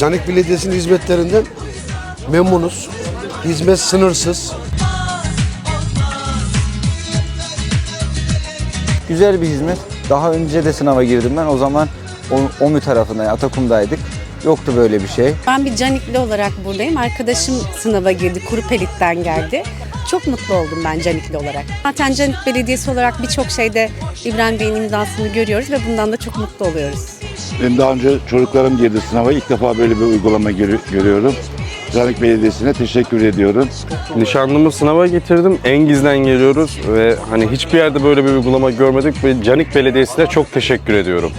Canik Belediyesi'nin hizmetlerinden memnunuz. Hizmet sınırsız. Güzel bir hizmet. Daha önce de sınava girdim ben. O zaman o- OMÜ tarafında yani Atakum'daydık. Yoktu böyle bir şey. Ben bir Canikli olarak buradayım. Arkadaşım sınava girdi, Kurupelit'ten geldi. Çok mutlu oldum ben Canikli olarak. Zaten Canik Belediyesi olarak birçok şeyde İbrahim Bey'in imzasını görüyoruz ve bundan da çok mutlu oluyoruz. Benim daha önce çocuklarım girdi sınava. İlk defa böyle bir uygulama görü- görüyorum. Canik Belediyesi'ne teşekkür ediyorum. Nişanlımı sınava getirdim. Engiz'den geliyoruz ve hani hiçbir yerde böyle bir uygulama görmedik ve Canik Belediyesi'ne çok teşekkür ediyorum.